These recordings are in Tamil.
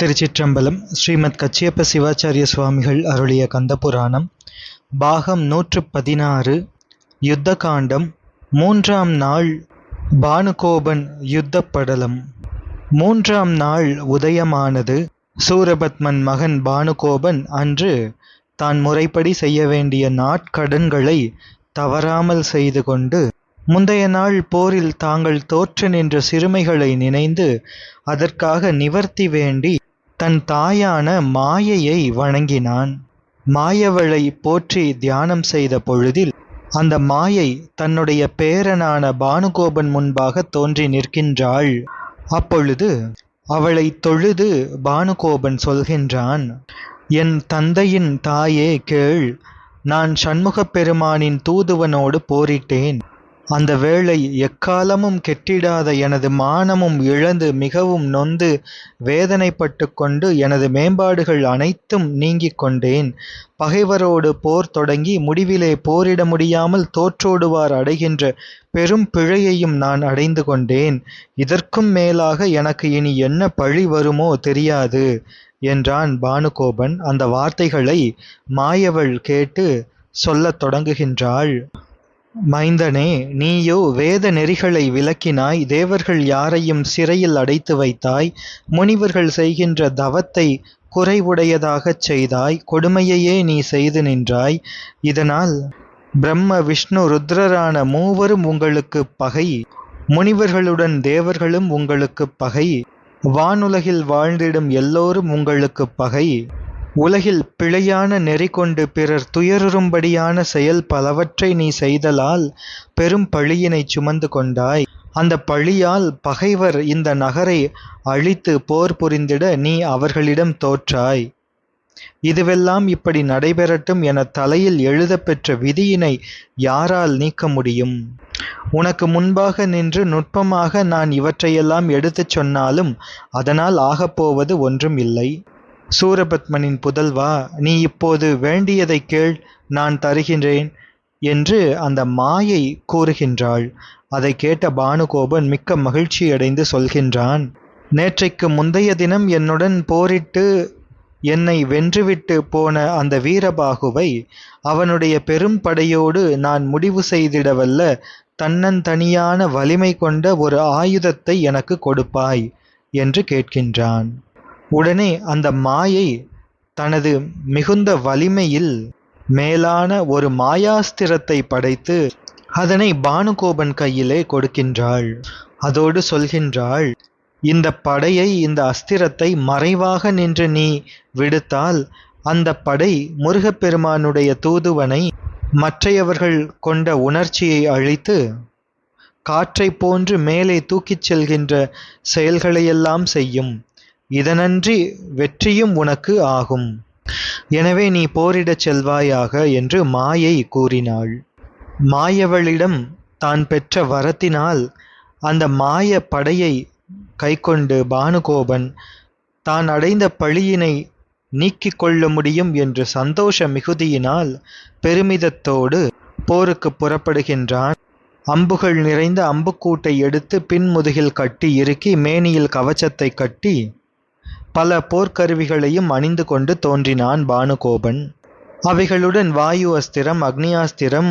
திருச்சிற்றம்பலம் ஸ்ரீமத் கச்சியப்ப சிவாச்சாரிய சுவாமிகள் அருளிய கந்தபுராணம் பாகம் நூற்று பதினாறு யுத்த காண்டம் மூன்றாம் நாள் பானுகோபன் யுத்த படலம் மூன்றாம் நாள் உதயமானது சூரபத்மன் மகன் பானுகோபன் அன்று தான் முறைப்படி செய்ய வேண்டிய நாட்கடன்களை தவறாமல் செய்து கொண்டு முந்தைய நாள் போரில் தாங்கள் தோற்று நின்ற சிறுமைகளை நினைந்து அதற்காக நிவர்த்தி வேண்டி தன் தாயான மாயையை வணங்கினான். மாயவளை போற்றி தியானம் செய்த பொழுதில் அந்த மாயை தன்னுடைய பேரனான பானுகோபன் முன்பாக தோன்றி நிற்கின்றாள். அப்பொழுது அவளை தொழுது பானுகோபன் சொல்கின்றான் என் தந்தையின் தாயே கேள். நான் சண்முகப் பெருமானின் தூதுவனோடு போரிட்டேன். அந்த வேளை எக்காலமும் கெட்டிடாத எனது மானமும் இழந்து மிகவும் நொந்து வேதனைப்பட்டு கொண்டு எனது மேம்பாடுகள் அனைத்தும் நீங்கிக் கொண்டேன். பகைவரோடு போர் தொடங்கி முடிவிலே போரிட முடியாமல் தோற்றோடுவார் அடைகின்ற பெரும் பிழையையும் நான் அடைந்து கொண்டேன். இதற்கும் மேலாக எனக்கு இனி என்ன பழி வருமோ தெரியாது என்றான் பானுகோபன். அந்த வார்த்தைகளை மாயவள் கேட்டு சொல்லத் தொடங்குகின்றாள். மைந்தனே நீயோ வேத நெறிகளை விளக்கினாய் தேவர்கள் யாரையும் சிறையில் அடைத்து வைத்தாய் முனிவர்கள் செய்கின்ற தவத்தை குறைவுடையதாகச் செய்தாய் கொடுமையையே நீ செய்து நின்றாய். இதனால் பிரம்ம விஷ்ணு ருத்ரரான மூவரும் உங்களுக்கு பகை. முனிவர்களுடன் தேவர்களும் உங்களுக்கு பகை. வானுலகில் வாழ்ந்திடும் எல்லோரும் உங்களுக்கு பகை. உலகில் பிழையான நெறி கொண்டு பிறர் துயருறும்படியான செயல் பலவற்றை நீ செய்தலால் பெரும் பழியினைச் சுமந்து கொண்டாய். அந்த பழியால் பகைவர் இந்த நகரை அழித்து போர் புரிந்திட நீ அவர்களிடம் தோற்றாய். இதுவெல்லாம் இப்படி நடைபெறட்டும் என தலையில் எழுதப்பெற்ற விதியினை யாரால் நீக்க முடியும்? உனக்கு முன்பாக நின்று நுட்பமாக நான் இவற்றையெல்லாம் எடுத்துச் சொன்னாலும் அதனால் ஆகப்போவது ஒன்றும் இல்லை. சூரபத்மனின் புதல்வா நீ இப்போது வேண்டியதை கேள் நான் தருகின்றேன் என்று அந்த மாயை கூறுகின்றாள். அதை கேட்ட பானுகோபன் மிக்க மகிழ்ச்சியடைந்து சொல்கின்றான் நேற்றைக்கு முந்தைய தினம் என்னுடன் போரிட்டு என்னை வென்றுவிட்டு போன அந்த வீரபாகுவை அவனுடைய பெரும் படையோடு நான் முடிவு செய்திடவல்ல தன்னந்தனியான வலிமை கொண்ட ஒரு ஆயுதத்தை எனக்கு கொடுப்பாய் என்று கேட்கின்றான். உடனே அந்த மாயை தனது மிகுந்த வலிமையில் மேலான ஒரு மாயாஸ்திரத்தை படைத்து அதனை பானுகோபன் கையிலே கொடுக்கின்றாள். அதோடு சொல்கின்றாள் இந்த படையை இந்த அஸ்திரத்தை மறைவாக நின்று நீ விடுத்தால் அந்த படை முருகப்பெருமானுடைய தூதுவனை மற்றையவர்கள் கொண்ட உணர்ச்சியை அழித்து காற்றை போன்று மேலே தூக்கிச் செல்கின்ற செயல்களையெல்லாம் செய்யும். இதனன்றி வெற்றியும் உனக்கு ஆகும். எனவே நீ போரிடச் செல்வாயாக என்று மாயை கூறினாள். மாயவளிடம் தான் பெற்ற வரத்தினால் அந்த மாய படையை கைக்கொண்டு பானுகோபன் தான் அடைந்த பழியினை நீக்கிக் கொள்ள முடியும் என்று சந்தோஷ மிகுதியினால் பெருமிதத்தோடு போருக்கு புறப்படுகின்றான். அம்புகள் நிறைந்த அம்புக்கூட்டை எடுத்து பின்முதுகில் கட்டி இறுக்கி மேனியில் கவச்சத்தை கட்டி பல போர்க்கருவிகளையும் அணிந்து கொண்டு தோன்றினான் பானுகோபன். அவைகளுடன் வாயு அஸ்திரம் அக்னியாஸ்திரம்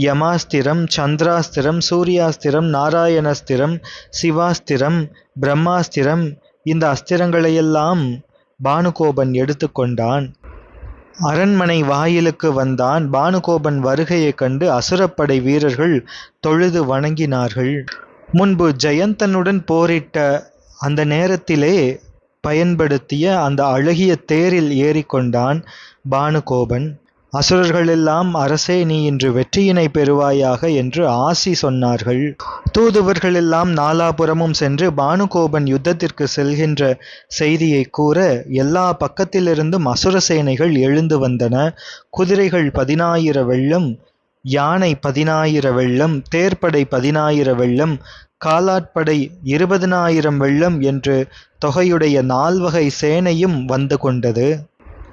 யமாஸ்திரம் சந்திராஸ்திரம் சூரியாஸ்திரம் நாராயணஸ்திரம் சிவாஸ்திரம் பிரம்மாஸ்திரம் இந்த அஸ்திரங்களையெல்லாம் பானுகோபன் எடுத்துக்கொண்டான் அரண்மனை வாயிலுக்கு வந்தான். பானுகோபன் வருகையைக் கண்டு அசுரப்படை வீரர்கள் தொழுது வணங்கினார்கள். முன்பு ஜெயந்தனுடன் போரிட்ட அந்த நேரத்திலே பயன்படுத்திய அந்த அழகிய தேரில் ஏறிக்கொண்டான் பானுகோபன் அசுரர்களெல்லாம் அரசே நீ இன்று வெற்றியினை பெறுவாயாக என்று ஆசி சொன்னார்கள். தூதுவர்களெல்லாம் நாலாபுரமும் சென்று பானுகோபன் யுத்தத்திற்கு செல்கின்ற செய்தியை கூற எல்லா பக்கத்திலிருந்தும் அசுர சேனைகள் எழுந்து வந்தன. குதிரைகள் பதினாயிர வெள்ளம் யானை பதினாயிர வெள்ளம் தேர்ப்படை பதினாயிர வெள்ளம் காலாட்படை இருபதினாயிரம் வெள்ளம் என்று தொகையுடைய நால்வகை சேனையும் வந்து கொண்டது.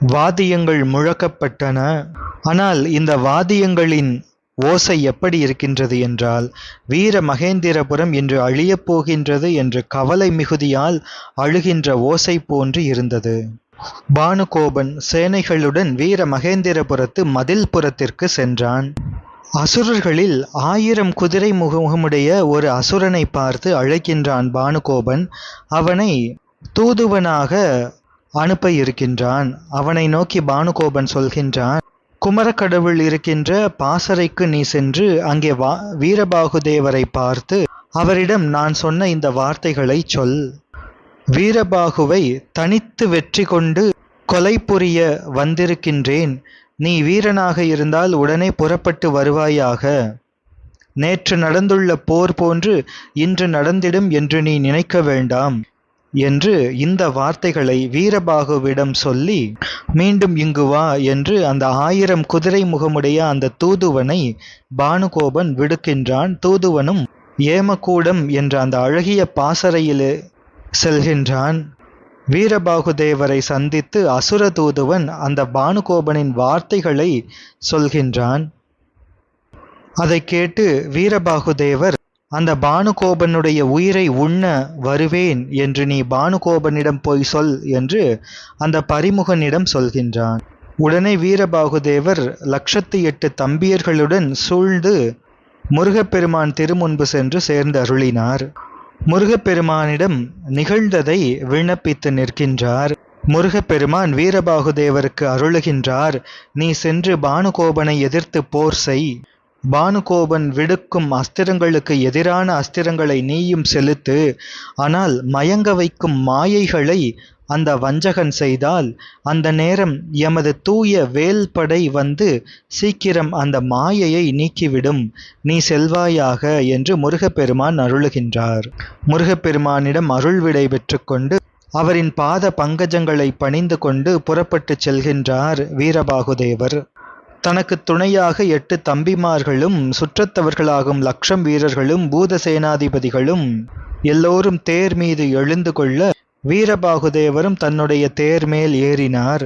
வாத்தியங்கள் முழக்கப்பட்டன. ஆனால் இந்த வாத்தியங்களின் ஓசை எப்படி இருக்கின்றது என்றால் வீர மகேந்திரபுரம் இன்று அழியப் போகின்றது என்று கவலை மிகுதியால் அழுகின்ற ஓசை போன்று இருந்தது. பானுகோபன் சேனைகளுடன் வீர மகேந்திரபுரத்து மதில் புறத்திற்கு சென்றான். அசுரர்களில் ஆயிரம் குதிரை முகமுடைய ஒரு அசுரனை பார்த்து அழைக்கின்றான் பானுகோபன். அவனை தூதுவனாக அனுப்ப இருக்கின்றான். அவனை நோக்கி பானுகோபன் சொல்கின்றான் குமரக்கடவுள் இருக்கின்ற பாசறைக்கு நீ சென்று அங்கே வா வீரபாகுதேவரை பார்த்து அவரிடம் நான் சொன்ன இந்த வார்த்தைகளை சொல். வீரபாகுவை தனித்து வெற்றி கொண்டு கொலை புரிய வந்திருக்கின்றேன். நீ வீரனாக இருந்தால் உடனே புறப்பட்டு வருவாயாக. நேற்று நடந்துள்ள போர் போன்று இன்று நடந்திடும் என்று நீ நினைக்க வேண்டாம் என்று இந்த வார்த்தைகளை வீரபாகுவிடம் சொல்லி மீண்டும் இங்கு வா என்று அந்த ஆயிரம் குதிரை முகமுடைய அந்த தூதுவனை பானுகோபன் விடுக்கின்றான். தூதுவனும் ஏமக்கூடம் என்ற அந்த அழகிய பாசறையிலே செல்கின்றான். வீரபாகுதேவரை சந்தித்து அசுர தூதுவன் அந்த பானுகோபனின் வார்த்தைகளை சொல்கின்றான். அதை கேட்டு வீரபாகுதேவர் அந்த பானுகோபனுடைய உயிரை உண்ண வருவேன் என்று நீ பானுகோபனிடம் போய் சொல் என்று அந்த பரிமுகனிடம் சொல்கின்றான். உடனே வீரபாகுதேவர் லட்சத்தி எட்டு தம்பியர்களுடன் சூழ்ந்து முருகப்பெருமான் திருமுன்பு சென்று சேர்ந்து அருளினார். முருகப்பெருமானிடம் நிகழ்ந்ததை விண்ணப்பித்து நிற்கின்றார். முருகப்பெருமான் வீரபாகுதேவருக்கு அருளுகின்றார். நீ சென்று பானுகோபனை எதிர்த்து போர் செய். பானுகோபன் விடுக்கும் அஸ்திரங்களுக்கு எதிரான அஸ்திரங்களை நீயும் செலுத்து ஆனால் மயங்க வைக்கும் மாயைகளை அந்த வஞ்சகன் செய்தால் அந்த நேரம் எமது தூய வேல்படை வந்து சீக்கிரம் அந்த மாயையை நீக்கிவிடும். நீ செல்வாயாக என்று முருகப்பெருமான் அருளுகின்றார். முருகப்பெருமானிடம் அருள் விடை பெற்றுக்கொண்டு அவரின் பாத பங்கஜங்களை பணிந்து கொண்டு புறப்பட்டுச் செல்கின்றார் வீரபாகுதேவர். தனக்கு துணையாக எட்டு தம்பிமார்களும் சுற்றத்தவர்களாகும் லக்ஷம் வீரர்களும் பூத சேனாதிபதிகளும் எல்லோரும் தேர் மீது எழுந்து கொள்ள வீரபாகுதேவரும் தன்னுடைய தேர் மேல் ஏறினார்.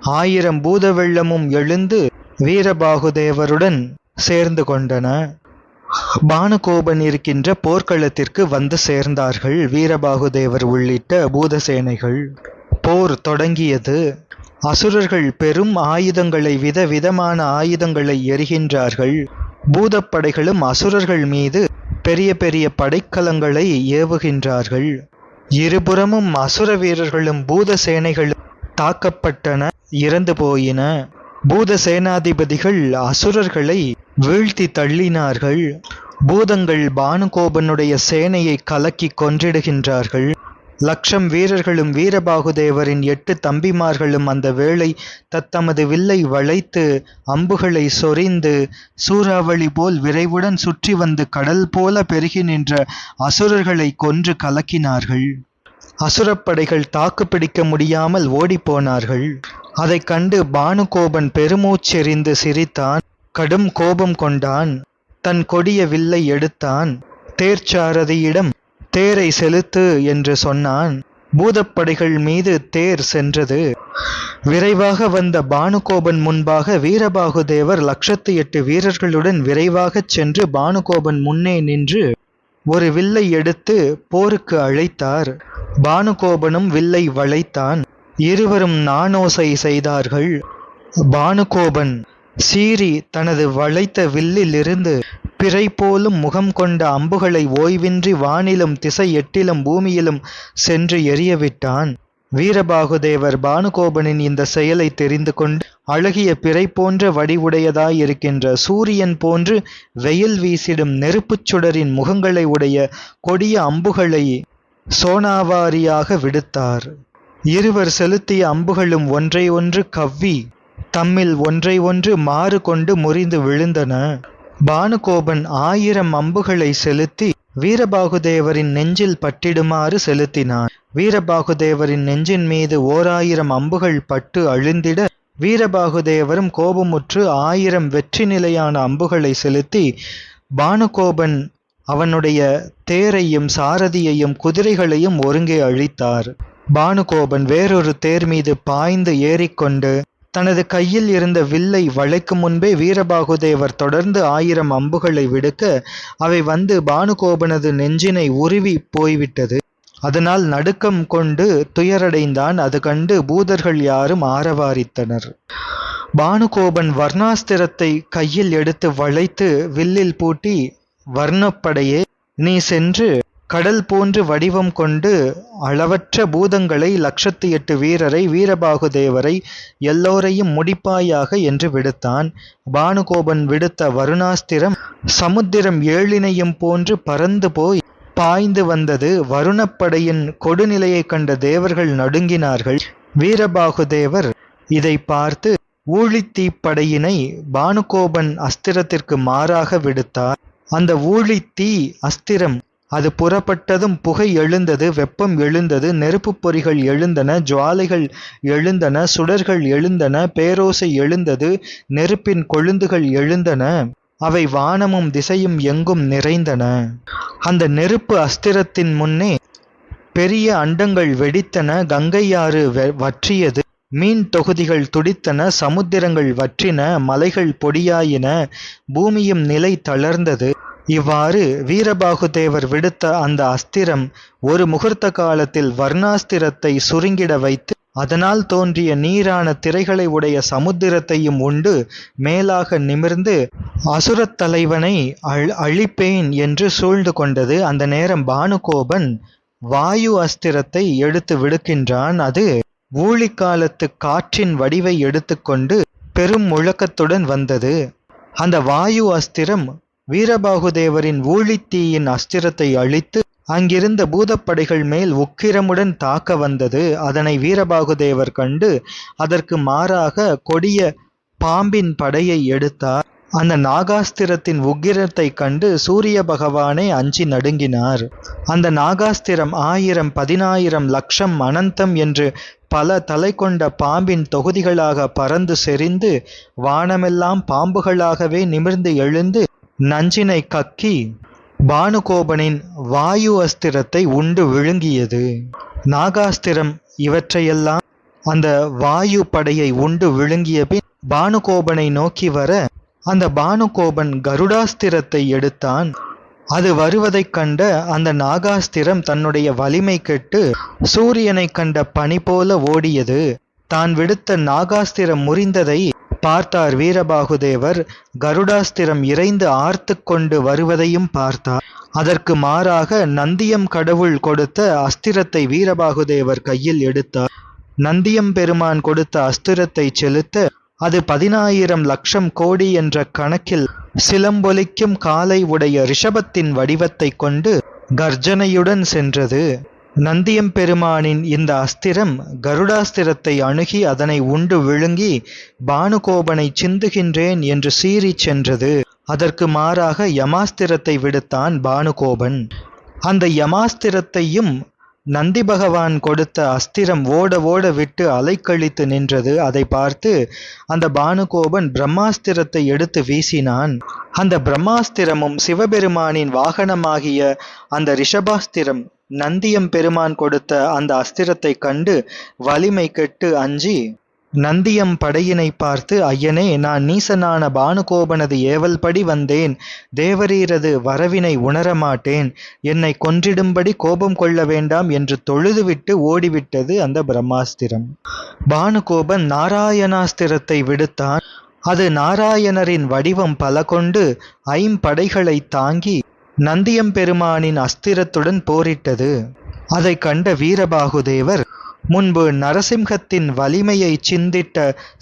ஆயிரம் பூத வெள்ளமும் எழுந்து வீரபாகுதேவருடன் சேர்ந்து கொண்டன. பானுகோபன் இருக்கின்ற போர்க்களத்திற்கு வந்து சேர்ந்தார்கள் வீரபாகுதேவர் உள்ளிட்ட பூதசேனைகள் போர் தொடங்கியது. அசுரர்கள் பெரும் ஆயுதங்களை விதவிதமான ஆயுதங்களை எரிகின்றார்கள் பூதப்படைகளும் அசுரர்கள் மீது பெரிய பெரிய படைக்கலங்களை ஏவுகின்றார்கள். இருபுறமும் அசுர வீரர்களும் பூத சேனைகளும் தாக்கப்பட்டன இறந்து போயின. பூத சேனாதிபதிகள் அசுரர்களை வீழ்த்தி தள்ளினார்கள். பூதங்கள் பானுகோபனுடைய சேனையை கலக்கி கொன்றிடுகின்றார்கள். லட்சம் வீரர்களும் வீரபாகுதேவரின் எட்டு தம்பிமார்களும் அந்த வேளை தத்தமது வில்லை வளைத்து அம்புகளை சொரிந்து சூறாவளி போல் விரைவுடன் சுற்றி வந்து கடல் போல பெருகி நின்ற அசுரர்களை கொன்று கலக்கினார்கள். அசுரப்படைகள் தாக்கு பிடிக்க முடியாமல் ஓடிப்போனார்கள். அதை கண்டு பானுகோபன் பெருமூச்செறிந்து சிரித்தான். கடும் கோபம் கொண்டான். தன் கொடிய வில்லை எடுத்தான். தேர்ச்சாரதியிடம் தேரை செலுத்து என்று சொன்னான். பூதப்படைகள் மீது தேர் சென்றது. விரைவாக வந்த பானுகோபன் முன்பாக வீரபாகுதேவர் லட்சத்து எட்டு வீரர்களுடன் விரைவாகச் சென்று பானுகோபன் முன்னே நின்று ஒரு வில்லை எடுத்து போருக்கு அழைத்தார். பானுகோபனும் வில்லை வளைத்தான். இருவரும் நாணோசை செய்தார்கள். பானுகோபன் சீறி தனது வளைத்த வில்லிலிருந்து பிறை போலும் முகம் கொண்ட அம்புகளை ஓய்வின்றி வானிலும் திசை எட்டிலும் பூமியிலும் சென்று எரியவிட்டான் வீரபாகுதேவர் பானுகோபனின் இந்த செயலை தெரிந்து கொண்டு அழகிய பிறை போன்ற வடிவுடையதாயிருக்கின்ற சூரியன் போன்று வெயில் வீசிடும் நெருப்புச் சுடரின் முகங்களை உடைய கொடிய அம்புகளை சோனாவாரியாக விடுத்தார். இருவர் செலுத்திய அம்புகளும் ஒன்றை ஒன்று கவ்வி தம்மில் ஒன்றை ஒன்று மாறு கொண்டு முறிந்து விழுந்தன. பானுகோபன் ஆயிரம் அம்புகளை செலுத்தி வீரபாகுதேவரின் நெஞ்சில் பட்டிடுமாறு செலுத்தினான். வீரபாகுதேவரின் நெஞ்சின் மீது ஓர் ஆயிரம் அம்புகள் பட்டு அழிந்திட வீரபாகுதேவரும் கோபமுற்று ஆயிரம் வெற்றி நிலையான அம்புகளை செலுத்தி பானுகோபன் அவனுடைய தேரையும் சாரதியையும் குதிரைகளையும் ஒருங்கே அழித்தார். பானுகோபன் வேறொரு தேர் மீது பாய்ந்து ஏறிக்கொண்டு தனது கையில் இருந்த வில்லை வளைக்கும் முன்பே வீரபாகுதேவர் தொடர்ந்து ஆயிரம் அம்புகளை விடுக்க அவை வந்து பானுகோபனது நெஞ்சினை உருவி போய்விட்டது. அதனால் நடுக்கம் கொண்டு துயரடைந்தான். அது கண்டு பூதர்கள் யாரும் ஆரவாரித்தனர். பானுகோபன் வர்ணாஸ்திரத்தை கையில் எடுத்து வளைத்து வில்லில் பூட்டி வர்ணப்படையே நீ சென்று கடல் போன்று வடிவம் கொண்டு அளவற்ற பூதங்களை லட்சத்து எட்டு வீரரை வீரபாகுதேவரை எல்லோரையும் முடிப்பாயாக என்று விடுத்தான். பானுகோபன் விடுத்த வருணாஸ்திரம் சமுத்திரம் ஏழினையும் போன்று பறந்து போய் பாய்ந்து வந்தது. வருணப்படையின் கொடுநிலையை கண்ட தேவர்கள் நடுங்கினார்கள். வீரபாகுதேவர் இதை பார்த்து ஊழித்தீப்படையினை பானுகோபன் அஸ்திரத்திற்கு மாறாக விடுத்தார். அந்த ஊழித்தீ அஸ்திரம் அது புறப்பட்டதும் புகை எழுந்தது வெப்பம் எழுந்தது நெருப்புப் பொறிகள் எழுந்தன ஜுவாலைகள் எழுந்தன சுடர்கள் எழுந்தன பேரோசை எழுந்தது நெருப்பின் கொழுந்துகள் எழுந்தன. அவை வானமும் திசையும் எங்கும் நிறைந்தன. அந்த நெருப்பு அஸ்திரத்தின் முன்னே பெரிய அண்டங்கள் வெடித்தன கங்கையாறு வற்றியது. மீன் தொகுதிகள் துடித்தன சமுத்திரங்கள் வற்றின மலைகள் பொடியாயின பூமியும் நிலை தளர்ந்தது. இவ்வாறு வீரபாகுதேவர் விடுத்த அந்த அஸ்திரம் ஒரு முகூர்த்த காலத்தில் வர்ணாஸ்திரத்தை சுருங்கிட வைத்து அதனால் தோன்றிய நீரான திரைகளை உடைய சமுத்திரத்தையும் உண்டு மேலாக நிமிர்ந்து அசுரத் தலைவனை அழ் அழிப்பேன் என்று சூழ்ந்து கொண்டது. அந்த நேரம் பானுகோபன் வாயு அஸ்திரத்தை எடுத்து விடுக்கின்றான். அது ஊழிக்காலத்து காற்றின் வடிவை எடுத்துக்கொண்டு பெரும் முழக்கத்துடன் வந்தது. அந்த வாயு அஸ்திரம் வீரபாகுதேவரின் ஊழித்தீயின் அஸ்திரத்தை அழித்து அங்கிருந்த பூதப்படைகள் மேல் உக்கிரமுடன் தாக்க வந்தது. அதனை வீரபாகுதேவர் கண்டு அதற்கு மாறாக கொடிய பாம்பின் படையை எடுத்தார். அந்த நாகாஸ்திரத்தின் உக்கிரத்தை கண்டு சூரிய பகவானே அஞ்சி நடுங்கினார். அந்த நாகாஸ்திரம் ஆயிரம் பதினாயிரம் லட்சம் அனந்தம் என்று பல தலை கொண்ட பாம்பின் தொகுதிகளாக பறந்து செறிந்து வானமெல்லாம் பாம்புகளாகவே நிமிர்ந்து எழுந்து நஞ்சினை கக்கி பானுகோபனின் வாயு அஸ்திரத்தை உண்டு விழுங்கியது. நாகாஸ்திரம் இவற்றையெல்லாம் அந்த வாயு படையை உண்டு விழுங்கிய பின் பானுகோபனை நோக்கி வர அந்த பானுகோபன் கருடாஸ்திரத்தை எடுத்தான். அது வருவதைக் கண்ட அந்த நாகாஸ்திரம் தன்னுடைய வலிமை கெட்டு சூரியனைக் கண்ட பனி போல ஓடியது. தான் விடுத்த நாகாஸ்திரம் முறிந்ததை பார்த்தார். வீரபாகுதேவர் கருடாஸ்திரம் இறைந்து ஆர்த்து கொண்டு வருவதையும் பார்த்தார். அதற்கு மாறாக நந்தியம் கடவுள் கொடுத்த அஸ்திரத்தை வீரபாகுதேவர் கையில் எடுத்தார். நந்தியம் பெருமான் கொடுத்த அஸ்திரத்தை செலுத்த அது பதினாயிரம் லட்சம் கோடி என்ற கணக்கில் சிலம்பொலிக்கும் காலை உடைய ரிஷபத்தின் வடிவத்தைக் கொண்டு கர்ஜனையுடன் சென்றது. நந்தியம் பெருமானின் இந்த அஸ்திரம் கருடாஸ்திரத்தை அணுகி அதனை உண்டு விழுங்கி பானுகோபனை சிந்துகின்றேன் என்று சீறிச் சென்றது. அதற்கு மாறாக யமாஸ்திரத்தை விடுத்தான் பானுகோபன். அந்த யமாஸ்திரத்தையும் நந்தி பகவான் கொடுத்த அஸ்திரம் ஓட ஓட விட்டு அலைக்கழித்து நின்றது. அதை பார்த்து அந்த பானுகோபன் பிரம்மாஸ்திரத்தை எடுத்து வீசினான். அந்த பிரம்மாஸ்திரமும் சிவபெருமானின் வாகனமாகிய அந்த ரிஷபாஸ்திரம் நந்தியம் பெருமான் கொடுத்த அந்த அஸ்திரத்தை கண்டு வலிமை கெட்டு அஞ்சி நந்தியம் படையினை பார்த்து ஐயனே நான் நீசனான பானுகோபனது ஏவல்படி வந்தேன். தேவரீரது வரவினை உணரமாட்டேன். என்னை கொன்றிடும்படி கோபம் கொள்ள வேண்டாம் என்று தொழுதுவிட்டு ஓடிவிட்டது அந்த பிரம்மாஸ்திரம். பானுகோபன் நாராயணாஸ்திரத்தை விடுத்தான். அது நாராயணரின் வடிவம் பல கொண்டு ஐம்படைகளை தாங்கி நந்தியம் பெருமானின் அஸ்திரத்துடன் போரிட்டது. அதை கண்ட வீரபாகுதேவர் முன்பு நரசிம்ஹத்தின் வலிமையை சிந்திட்ட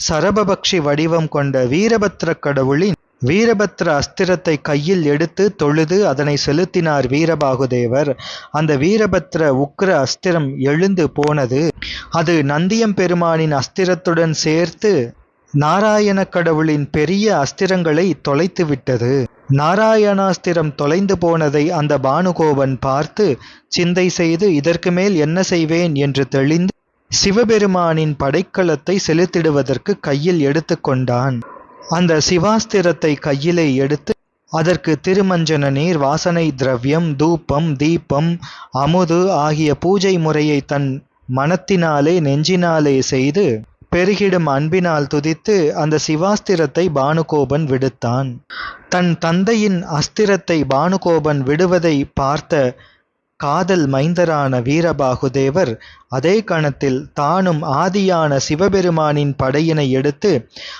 சரபபக்ஷி வடிவம் கொண்ட வீரபத்ர கடவுளின் வீரபத்ர அஸ்திரத்தை கையில் எடுத்து தொழுது அதனை செலுத்தினார் வீரபாகுதேவர். அந்த வீரபத்ர உக்ர அஸ்திரம் எழுந்து போனது. அது நந்தியம் பெருமானின் அஸ்திரத்துடன் சேர்த்து நாராயண கடவுளின் பெரிய அஸ்திரங்களை தொலைத்து விட்டது நாராயணாஸ்திரம் தொலைந்து போனதை அந்த பானுகோபன் பார்த்து சிந்தை செய்து இதற்கு மேல் என்ன செய்வேன்? என்று தெளிந்து சிவபெருமானின் படைக்கலத்தை செலுத்திடுவதற்கு கையில் எடுத்துக்கொண்டான் அந்த சிவாஸ்திரத்தை கையிலே எடுத்து அதற்கு திருமஞ்சன நீர் வாசனை திரவியம் தூபம் தீபம் அமுது ஆகிய பூஜை முறையை தன் மனத்தினாலே நெஞ்சினாலே செய்து பெருகிடும் அன்பினால் துதித்து அந்த சிவாஸ்திரத்தை பானுகோபன் விடுத்தான். தன் தந்தையின் அஸ்திரத்தை பானுகோபன் விடுவதை பார்த்த காதல் மைந்தரான வீரபாகுதேவர் அதே கணத்தில் தானும் ஆதியான சிவபெருமானின் படையினை எடுத்து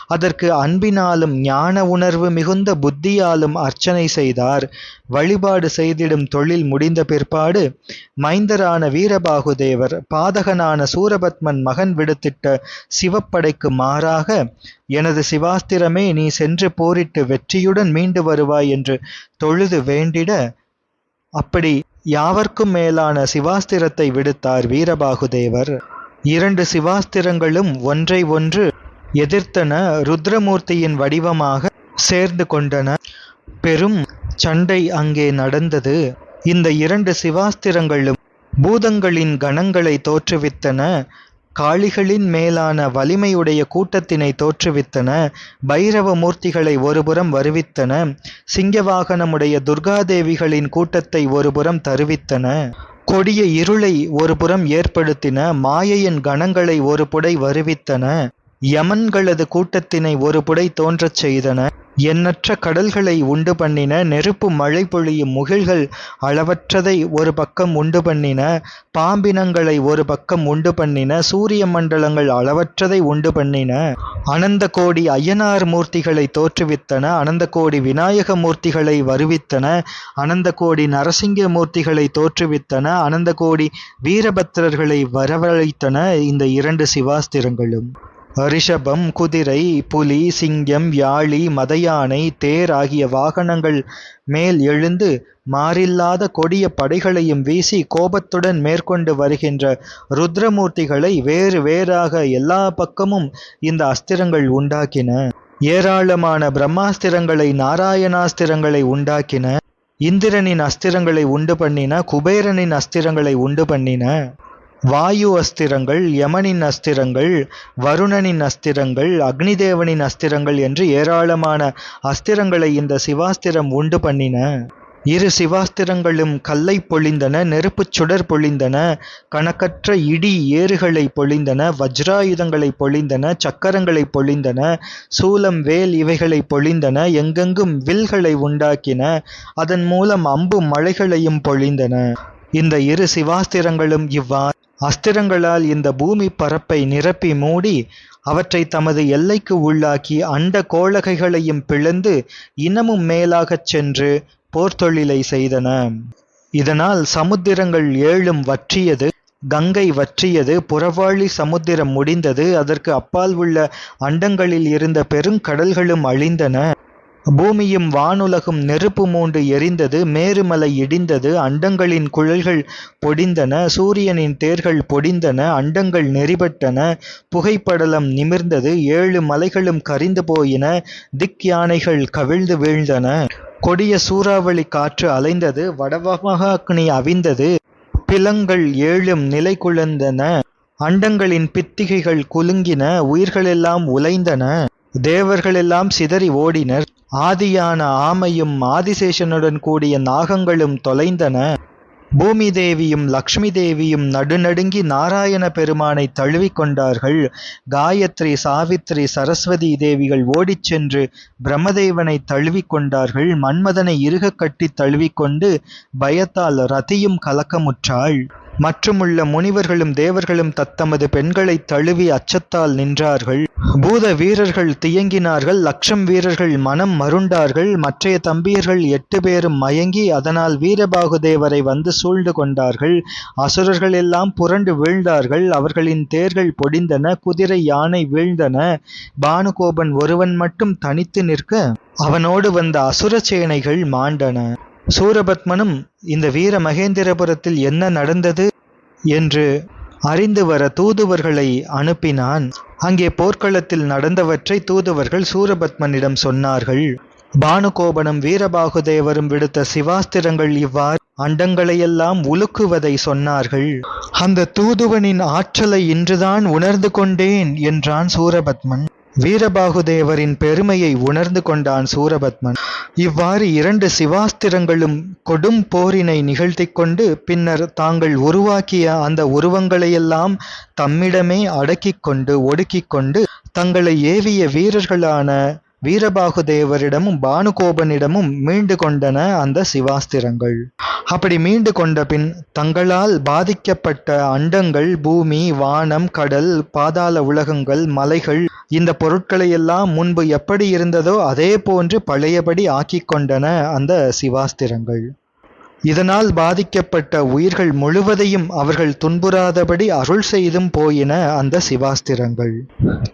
அதற்கு அன்பினாலும் ஞான உணர்வு மிகுந்த புத்தியாலும் அர்ச்சனை செய்தார். வழிபாடு செய்திடும் தொழில் முடிந்த பிற்பாடு மைந்தரான வீரபாகுதேவர் பாதகனான சூரபத்மன் மகன் விடுத்திட்ட சிவப்படைக்கு மாறாக எனது சிவாஸ்திரமே நீ சென்று போரிட்டு வெற்றியுடன் மீண்டு வருவாய் என்று தொழுது வேண்டிட அப்படி யாவர்க்கும் மேலான சிவாஸ்திரத்தை விடுத்தார் வீரபாகுதேவர். இரண்டு சிவாஸ்திரங்களும் ஒன்றை ஒன்று எதிர்த்தன ருத்ரமூர்த்தியின் வடிவமாக சேர்ந்து கொண்டன. பெரும் சண்டை அங்கே நடந்தது. இந்த இரண்டு சிவாஸ்திரங்களும் பூதங்களின் கணங்களை தோற்றுவித்தன. காளிகளின் மேலான வலிமையுடைய கூட்டத்தினை தோற்றுவித்தன பைரவ மூர்த்திகளை ஒருபுறம் வருவித்தன சிங்கவாகனமுடைய துர்காதேவிகளின் கூட்டத்தை ஒருபுறம் தருவித்தன. கொடிய இருளை ஒருபுறம் ஏற்படுத்தின மாயையின் கணங்களை ஒரு புடை வருவித்தன. யமன்களது கூட்டத்தினை ஒரு புடை தோன்றச் செய்தன. எண்ணற்ற கடல்களை உண்டு பண்ணின நெருப்பு மழை பொழியும் முகில்கள் அளவற்றதை ஒரு பக்கம் உண்டு பண்ணின பாம்பினங்களை ஒரு பக்கம் உண்டு பண்ணின சூரிய மண்டலங்கள் அளவற்றதை உண்டு பண்ணின. அனந்த கோடி அய்யனார் மூர்த்திகளை தோற்றுவித்தன அனந்த கோடி விநாயக மூர்த்திகளை வருவித்தன அனந்த கோடி நரசிங்க மூர்த்திகளை தோற்றுவித்தன அனந்த கோடி வீரபத்திரர்களை வரவழைத்தன இந்த இரண்டு சிவாஸ்திரங்களும். ரிஷபம் குதிரை புலி சிங்கம் யாழி மதயானை தேர் ஆகிய வாகனங்கள் மேல் எழுந்து மாறில்லாத கொடிய படைகளையும் வீசி கோபத்துடன் மேற்கொண்டு வருகின்ற ருத்ரமூர்த்திகளை வேறு வேறாக எல்லா பக்கமும் இந்த அஸ்திரங்கள் உண்டாக்கின. ஏராளமான பிரம்மாஸ்திரங்களை நாராயணாஸ்திரங்களை உண்டாக்கின. இந்திரனின் அஸ்திரங்களை உண்டு பண்ணின குபேரனின் அஸ்திரங்களை உண்டு பண்ணின. வாயு அஸ்திரங்கள் யமனின் அஸ்திரங்கள் வருணனின் அஸ்திரங்கள் அக்னிதேவனின் அஸ்திரங்கள் என்று ஏராளமான அஸ்திரங்களை இந்த சிவாஸ்திரம் உண்டு பண்ணின. இரு சிவாஸ்திரங்களும் கல்லை பொழிந்தன நெருப்புச் சுடர் பொழிந்தன கணக்கற்ற இடி ஏறுகளை பொழிந்தன வஜ்ராயுதங்களை பொழிந்தன சக்கரங்களை பொழிந்தன சூலம் வேல் இவைகளை பொழிந்தன எங்கெங்கும் வில்களை உண்டாக்கின அதன் மூலம் அம்பு மலைகளையும் பொழிந்தன. இந்த இரு சிவாஸ்திரங்களும் இவ்வாறு அஸ்திரங்களால் இந்த பூமி பரப்பை நிரப்பி மூடி அவற்றை தமது எல்லைக்கு உள்ளாக்கி அண்ட கோளகைகளையும் பிளந்து இன்னமும் மேலாகச் சென்று போர்த்தொழிலை செய்தன. இதனால் சமுத்திரங்கள் ஏழும் வற்றியது கங்கை வற்றியது புறவாழி சமுத்திரம் முடிந்தது அதற்கு அப்பால் உள்ள அண்டங்களில் இருந்த பெருங்கடல்களும் அழிந்தன. பூமியும் வானுலகும் நெருப்பு மூண்டு எரிந்தது மேருமலை இடிந்தது அண்டங்களின் குழல்கள் பொடிந்தன சூரியனின் தேர்கள் பொடிந்தன அண்டங்கள் நெறிபட்டன புகைப்படலம் நிமிர்ந்தது ஏழு மலைகளும் கரிந்து போயின திக் யானைகள் கவிழ்ந்து வீழ்ந்தன. கொடிய சூறாவளி காற்று அலைந்தது வடவமகாக்னி அவிந்தது பிலங்கள் ஏழும் நிலை குழந்தன அண்டங்களின் பித்திகைகள் குலுங்கின உயிர்களெல்லாம் உலைந்தன தேவர்களெல்லாம் சிதறி ஓடினர். ஆதியான ஆமையும் ஆதிசேஷனுடன் கூடிய நாகங்களும் தொலைந்தன. பூமி தேவியும் லக்ஷ்மி தேவியும் நடுநடுங்கி நாராயண பெருமானை தழுவிக் கொண்டார்கள். காயத்ரி சாவித்ரி சரஸ்வதி தேவிகள் ஓடிச் சென்று பிரம்மதேவனை தழுவிக் கொண்டார்கள். மன்மதனை இறுக கட்டி தழுவிக்கொண்டு பயத்தால் ரதியும் கலக்கமுற்றாள். மற்றுமுள்ள முனிவர்களும் தேவர்களும் தத்தமது பெண்களை தழுவி அச்சத்தால் நின்றார்கள். பூத வீரர்கள் தியங்கினார்கள் லட்சம் வீரர்கள் மனம் மருண்டார்கள் மற்றைய தம்பியர்கள் எட்டு பேரும் மயங்கி அதனால் வீரபாகுதேவரை வந்து சூழ்ந்து கொண்டார்கள். அசுரர்கள் எல்லாம் புரண்டு வீழ்ந்தார்கள் அவர்களின் தேர்கள் பொடிந்தன குதிரை யானை வீழ்ந்தன. பானுகோபன் ஒருவன் மட்டும் தனித்து நிற்க அவனோடு வந்த அசுர சேனைகள் மாண்டன. சூரபத்மனும் இந்த வீர மகேந்திரபுரத்தில் என்ன நடந்தது என்று அறிந்து வர தூதுவர்களை அனுப்பினான். அங்கே போர்க்களத்தில் நடந்தவற்றை தூதுவர்கள் சூரபத்மனிடம் சொன்னார்கள். பானுகோபனும் வீரபாகுதேவரும் விடுத்த சிவாஸ்திரங்கள் இவ்வாறு அண்டங்களையெல்லாம் உலுக்குவதை சொன்னார்கள். அந்த தூதுவனின் ஆற்றலை இன்றுதான் உணர்ந்து கொண்டேன் என்றான் சூரபத்மன். வீரபாகுதேவரின் பெருமையை உணர்ந்து கொண்டான் சூரபத்மன். இவ்வாறு இரண்டு சிவாஸ்திரங்களும் கொடும் போரினை நிகழ்த்தி கொண்டு பின்னர் தாங்கள் உருவாக்கிய அந்த உருவங்களையெல்லாம் தம்மிடமே அடக்கிக் கொண்டு ஒடுக்கிக் கொண்டு தங்களை ஏவிய வீரர்களான வீரபாகுதேவரிடமும் பானுகோபனிடமும் மீண்டு கொண்டன அந்த சிவாஸ்திரங்கள். அப்படி மீண்டு கொண்ட பின் தங்களால் பாதிக்கப்பட்ட அண்டங்கள் பூமி வானம் கடல் பாதாள உலகங்கள் மலைகள் இந்த பொருட்களையெல்லாம் முன்பு எப்படி இருந்ததோ அதே போன்று பழையபடி ஆக்கிக் கொண்டன அந்த சிவாஸ்திரங்கள். இதனால் பாதிக்கப்பட்ட உயிர்கள் முழுவதையும் அவர்கள் துன்புறாதபடி அருள் செய்தும் போயின அந்த சிவாஸ்திரங்கள்.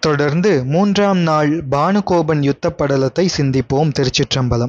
தொடர்ந்து மூன்றாம் நாள் பானுகோபன் யுத்த படலத்தை சிந்திப்போம் திருச்சிற்றம்பலம்.